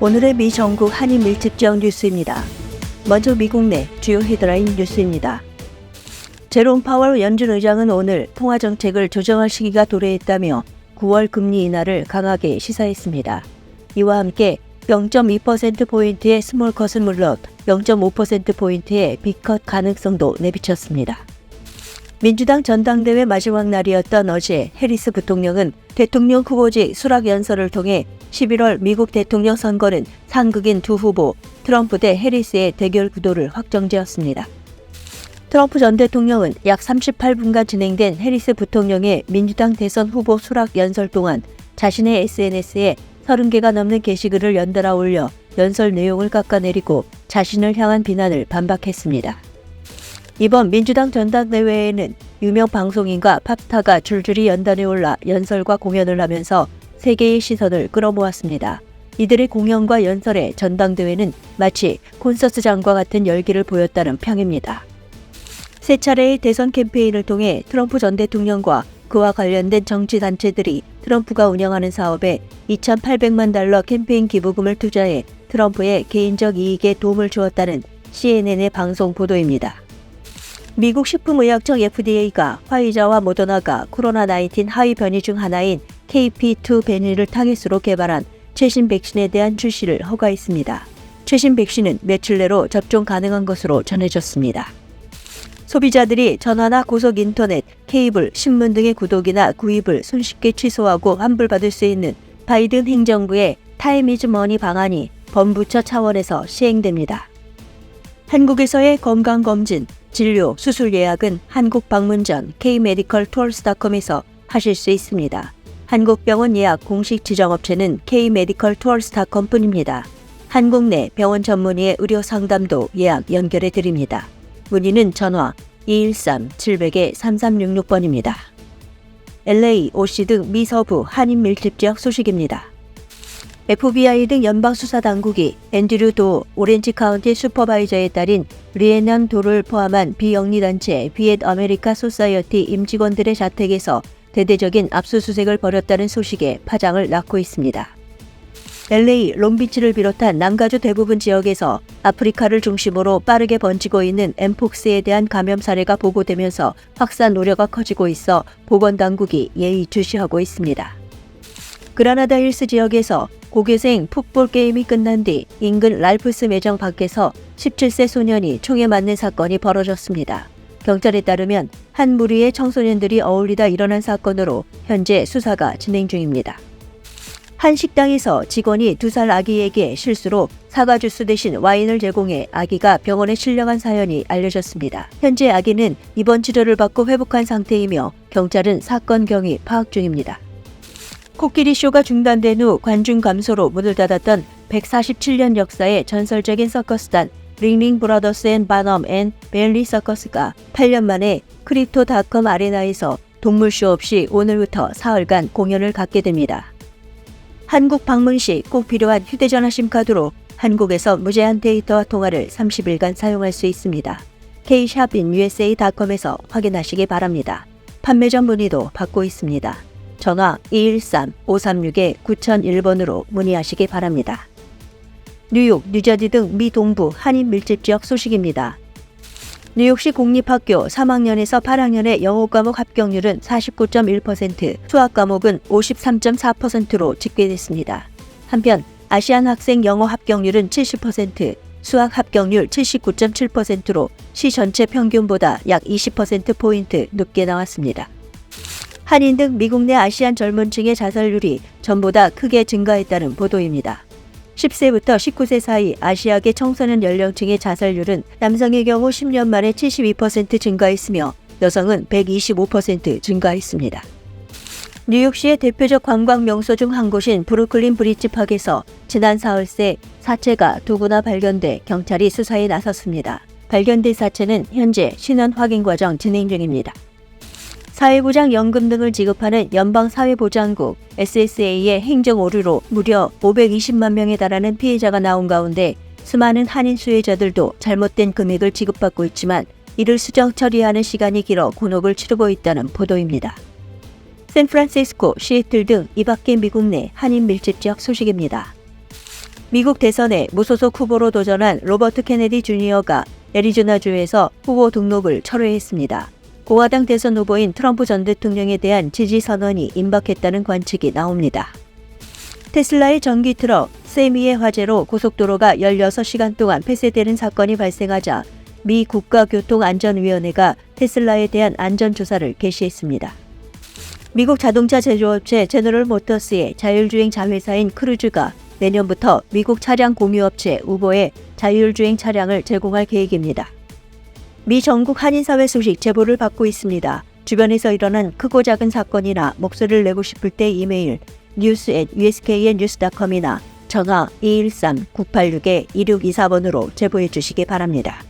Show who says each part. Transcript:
Speaker 1: 오늘의 미 전국 한인 밀집 지역 뉴스입니다. 먼저 미국 내 주요 헤드라인 뉴스입니다. 제롬 파월 연준 의장은 오늘 통화 정책을 조정할 시기가 도래했다며 9월 금리 인하를 강하게 시사했습니다. 이와 함께 0.2%포인트의 스몰 컷은 물론 0.5%포인트의 빅컷 가능성도 내비쳤습니다. 민주당 전당대회 마지막 날이었던 어제 해리스 부통령은 대통령 후보직 수락 연설을 통해 11월 미국 대통령 선거는 상극인 두 후보 트럼프 대 해리스의 대결 구도를 확정지었습니다. 트럼프 전 대통령은 약 38분간 진행된 해리스 부통령의 민주당 대선 후보 수락 연설 동안 자신의 SNS에 30개가 넘는 게시글을 연달아 올려 연설 내용을 깎아내리고 자신을 향한 비난을 반박했습니다. 이번 민주당 전당대회에는 유명 방송인과 팝스타가 줄줄이 연단에 올라 연설과 공연을 하면서 세계의 시선을 끌어모았습니다. 이들의 공연과 연설에 전당대회는 마치 콘서트장과 같은 열기를 보였다는 평입니다. 세 차례의 대선 캠페인을 통해 트럼프 전 대통령과 그와 관련된 정치 단체들이 트럼프가 운영하는 사업에 2,800만 달러 캠페인 기부금을 투자해 트럼프의 개인적 이익에 도움을 주었다는 CNN의 방송 보도입니다. 미국 식품의약청 FDA가 화이자와 모더나가 코로나19 하위 변이 중 하나인 KP2 변이를 타겟으로 개발한 최신 백신에 대한 출시를 허가했습니다. 최신 백신은 며칠 내로 접종 가능한 것으로 전해졌습니다. 소비자들이 전화나 고속 인터넷, 케이블, 신문 등의 구독이나 구입을 손쉽게 취소하고 환불받을 수 있는 바이든 행정부의 타임이즈 머니 방안이 범부처 차원에서 시행됩니다. 한국에서의 건강검진, 진료, 수술 예약은 한국 방문 전 K-메디컬 투어스닷컴에서 하실 수 있습니다. 한국병원 예약 공식 지정업체는 K-메디컬 투어스닷컴뿐입니다. 한국 내 병원 전문의의 의료 상담도 예약 연결해 드립니다. 문의는 전화 213-700-3366번입니다. LA, OC 등 미서부 한인 밀집 지역 소식입니다. FBI 등 연방수사당국이 앤드류 도 오렌지 카운티 슈퍼바이저의 딸인 리에난 도를 포함한 비영리단체 비엣 아메리카 소사이어티 임직원들의 자택에서 대대적인 압수수색을 벌였다는 소식에 파장을 낳고 있습니다. LA, 롱비치를 비롯한 남가주 대부분 지역에서 아프리카를 중심으로 빠르게 번지고 있는 엠폭스에 대한 감염 사례가 보고되면서 확산 우려가 커지고 있어 보건당국이 예의주시하고 있습니다. 그라나다 힐스 지역에서 고교생 풋볼 게임이 끝난 뒤 인근 랄프스 매장 밖에서 17세 소년이 총에 맞는 사건이 벌어졌습니다. 경찰에 따르면 한 무리의 청소년들이 어울리다 일어난 사건으로 현재 수사가 진행 중입니다. 한 식당에서 직원이 두 살 아기에게 실수로 사과 주스 대신 와인을 제공해 아기가 병원에 실려간 사연이 알려졌습니다. 현재 아기는 입원 치료를 받고 회복한 상태이며 경찰은 사건 경위 파악 중입니다. 코끼리 쇼가 중단된 후 관중 감소로 문을 닫았던 147년 역사의 전설적인 서커스단 링링 브라더스 앤 바넘 앤 벨리 서커스가 8년 만에 크립토닷컴 아레나에서 동물쇼 없이 오늘부터 사흘간 공연을 갖게 됩니다. 한국 방문 시 꼭 필요한 휴대전화 심카드로 한국에서 무제한 데이터와 통화를 30일간 사용할 수 있습니다. kshopinUSA.com에서 확인하시기 바랍니다. 판매전 문의도 받고 있습니다. 전화 213-536-9001번으로 문의하시기 바랍니다. 뉴욕, 뉴저지 등 미 동부 한인 밀집 지역 소식입니다. 뉴욕시 공립학교 3학년에서 8학년의 영어 과목 합격률은 49.1%, 수학 과목은 53.4%로 집계됐습니다. 한편 아시안 학생 영어 합격률은 70%, 수학 합격률 79.7%로 시 전체 평균보다 약 20%포인트 높게 나왔습니다. 한인 등 미국 내 아시안 젊은 층의 자살률이 전보다 크게 증가했다는 보도입니다. 10세부터 19세 사이 아시아계 청소년 연령층의 자살률은 남성의 경우 10년 만에 72% 증가했으며 여성은 125% 증가했습니다. 뉴욕시의 대표적 관광 명소 중 한 곳인 브루클린 브리지 파크에서 지난 사흘새 사체가 두 구나 발견돼 경찰이 수사에 나섰습니다. 발견된 사체는 현재 신원 확인 과정 진행 중입니다. 사회보장 연금 등을 지급하는 연방사회보장국 SSA의 행정 오류로 무려 520만 명에 달하는 피해자가 나온 가운데 수많은 한인 수혜자들도 잘못된 금액을 지급받고 있지만 이를 수정 처리하는 시간이 길어 곤혹을 치르고 있다는 보도입니다. 샌프란시스코, 시애틀 등 이 밖의 미국 내 한인 밀집 지역 소식입니다. 미국 대선에 무소속 후보로 도전한 로버트 케네디 주니어가 애리조나주에서 후보 등록을 철회했습니다. 공화당 대선 후보인 트럼프 전 대통령에 대한 지지 선언이 임박했다는 관측이 나옵니다. 테슬라의 전기 트럭 세미의 화재로 고속도로가 16시간 동안 폐쇄되는 사건이 발생하자 미 국가교통안전위원회가 테슬라에 대한 안전조사를 개시했습니다. 미국 자동차 제조업체 제너럴 모터스의 자율주행 자회사인 크루즈가 내년부터 미국 차량 공유업체 우버에 자율주행 차량을 제공할 계획입니다. 미 전국 한인사회 소식 제보를 받고 있습니다. 주변에서 일어난 크고 작은 사건이나 목소리를 내고 싶을 때 이메일 news at usknnews.com이나 전화 213-986-2624번으로 제보해 주시기 바랍니다.